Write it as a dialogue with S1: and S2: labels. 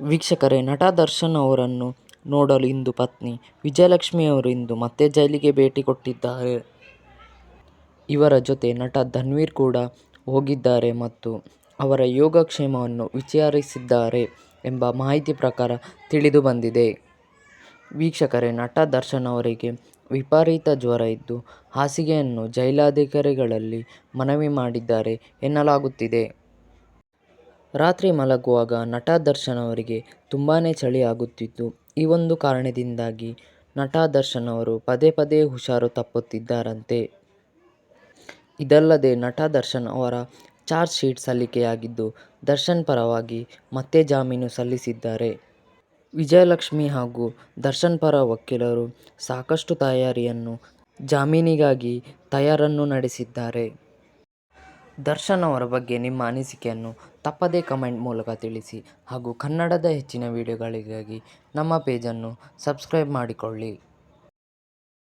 S1: ವೀಕ್ಷಕರೇ, ನಟ ದರ್ಶನ್ ಅವರನ್ನು ನೋಡಲು ಇಂದು ಪತ್ನಿ ವಿಜಯಲಕ್ಷ್ಮಿಯವರು ಇಂದು ಮತ್ತೆ ಜೈಲಿಗೆ ಭೇಟಿ ಕೊಟ್ಟಿದ್ದಾರೆ. ಇವರ ಜೊತೆ ನಟ ಧನ್ವೀರ್ ಕೂಡ ಹೋಗಿದ್ದಾರೆ ಮತ್ತು ಅವರ ಯೋಗಕ್ಷೇಮವನ್ನು ವಿಚಾರಿಸಿದ್ದಾರೆ ಎಂಬ ಮಾಹಿತಿ ಪ್ರಕಾರ ತಿಳಿದು ಬಂದಿದೆ. ವೀಕ್ಷಕರೇ, ನಟ ದರ್ಶನ್ ಅವರಿಗೆ ವಿಪರೀತ ಜ್ವರ ಇದ್ದು ಹಾಸಿಗೆಯನ್ನು ಜೈಲಾಧಿಕಾರಿಗಳಲ್ಲಿ ಮನವಿ ಮಾಡಿದ್ದಾರೆ ಎನ್ನಲಾಗುತ್ತಿದೆ. ರಾತ್ರಿ ಮಲಗುವಾಗ ನಟ ದರ್ಶನ್ ಅವರಿಗೆ ತುಂಬಾ ಚಳಿ ಆಗುತ್ತಿತ್ತು. ಈ ಒಂದು ಕಾರಣದಿಂದಾಗಿ ನಟ ದರ್ಶನ್ ಅವರು ಪದೇ ಪದೇ ಹುಷಾರು ತಪ್ಪುತ್ತಿದ್ದಾರಂತೆ. ಇದಲ್ಲದೆ ನಟ ದರ್ಶನ್ ಅವರ ಚಾರ್ಜ್ ಶೀಟ್ ಸಲ್ಲಿಕೆಯಾಗಿದ್ದು ದರ್ಶನ್ ಪರವಾಗಿ ಮತ್ತೆ ಜಾಮೀನು ಸಲ್ಲಿಸಿದ್ದಾರೆ. ವಿಜಯಲಕ್ಷ್ಮಿ ಹಾಗೂ ದರ್ಶನ್ ಪರ ವಕೀಲರು ಸಾಕಷ್ಟು ತಯಾರಿಯನ್ನು, ಜಾಮೀನಿಗಾಗಿ ತಯಾರನ್ನು ನಡೆಸಿದ್ದಾರೆ. ದರ್ಶನ್ ಅವರ ಬಗ್ಗೆ ನಿಮ್ಮ ಅನಿಸಿಕೆಯನ್ನು ತಪ್ಪದೇ ಕಮೆಂಟ್ ಮೂಲಕ ತಿಳಿಸಿ ಹಾಗೂ ಕನ್ನಡದ ಹೆಚ್ಚಿನ ವಿಡಿಯೋಗಳಿಗಾಗಿ ನಮ್ಮ ಪೇಜನ್ನು ಸಬ್ಸ್ಕ್ರೈಬ್ ಮಾಡಿಕೊಳ್ಳಿ.